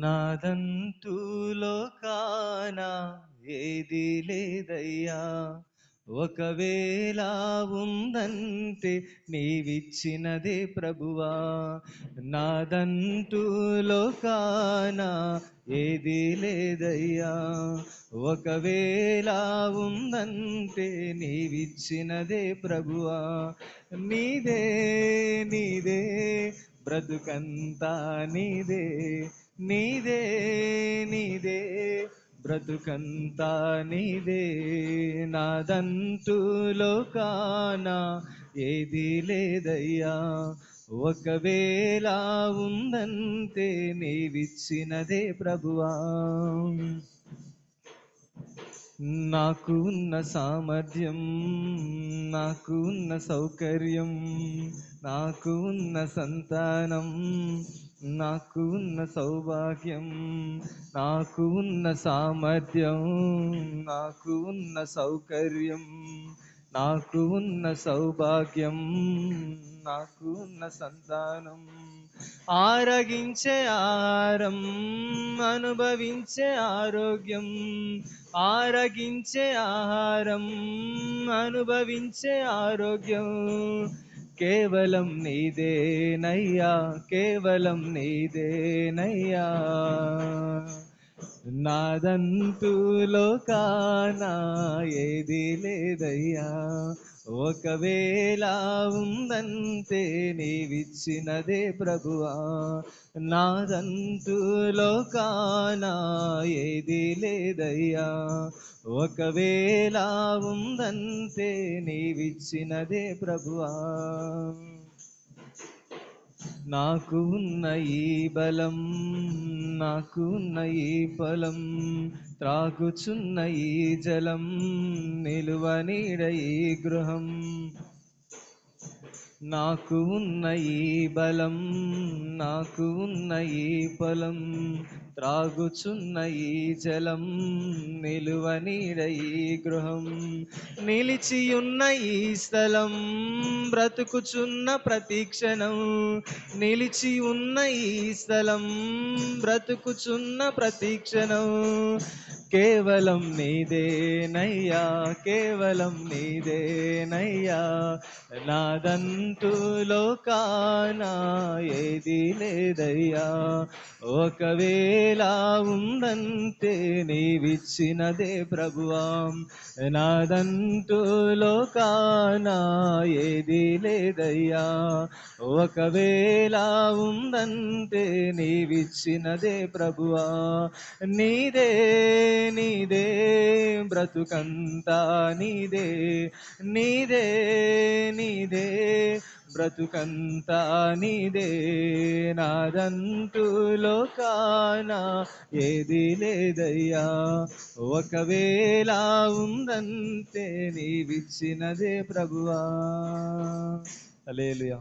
నాదంటూ లోకాన ఏది లేదయ్యా. ఒకవేళ ఉందంటే నీవిచ్చినదే ప్రభువా. నాదంటూ లోకాన ఏది లేదయ్యా. ఒకవేళ ఉందంటే నీవిచ్చినదే ప్రభువా. నీదే నీదే బ్రతుకంతా నీదే. నీదే నీదే బ్రతుకంతా నీదే. నాదంతు లోకాన ఏది లేదయ్యా. ఒకవేళ ఉందంతే నీవిచ్చినదే ప్రభువా. నాకు ఉన్న సామర్థ్యం నాకు ఉన్న సౌకర్యం నాకు ఉన్న సంతానం నాకు ఉన్న సౌభాగ్యం నాకు ఉన్న సామర్థ్యం నాకు ఉన్న సౌకర్యం నాకు ఉన్న సౌభాగ్యం నాకు ఉన్న సంతానం. ఆరగించే ఆహారం అనుభవించే ఆరోగ్యం ఆరగించే ఆహారం అనుభవించే ఆరోగ్యం. కేవలం నీదేనయ్యా కేవలం నీదేనయ్యా నాదంటూ కానా ఏది లేదయ్యా ఒకవేళ ఉందంతే నీవిచ్చినదే ప్రభువా. నాదంటూ కానా ఏది లేదయ్యా ఒకవేళ ఉందంతే నీవిచ్చినదే ప్రభువా. నాకు ఉన్న ఈ బలం నాకు ఉన్న ఈ బలం త్రాగుచున్న ఈ జలం నిలువ నీడ ఈ గృహం. నాకు ఉన్న ఈ బలం నాకు ఉన్న ఈ పొలం త్రాగుచున్న ఈ జలం నిలువ నీడ ఈ గృహం నిలిచియున్న ఈ స్థలం బ్రతుకుచున్న ప్రతీక్షణం నిలిచి ఉన్న ఈ స్థలం బ్రతుకుచున్న ప్రతీక్షణం కేవలం నీదేనయ్యా కేవలం నీదేనయ్యా. నాదంటూ లోకానా ఏది లేదయ్యా. ఒకవేళ ఉందంటే నీవిచ్చినదే ప్రభువా. నాదంటూ లోకానా ఏది లేదయ్యా. ఒకవేళ ఉందంటే నీవిచ్చినదే ప్రభువా. నీదే నీదే బ్రతుకంతా నీదే నీదే నీదే బ్రతుకంతా నీదే. నాదంటూ లోకాన ఏది లేదయ్యా ఒకవేళ ఉందంటే నీవిచ్చినదే ప్రభువా. అలేలుయా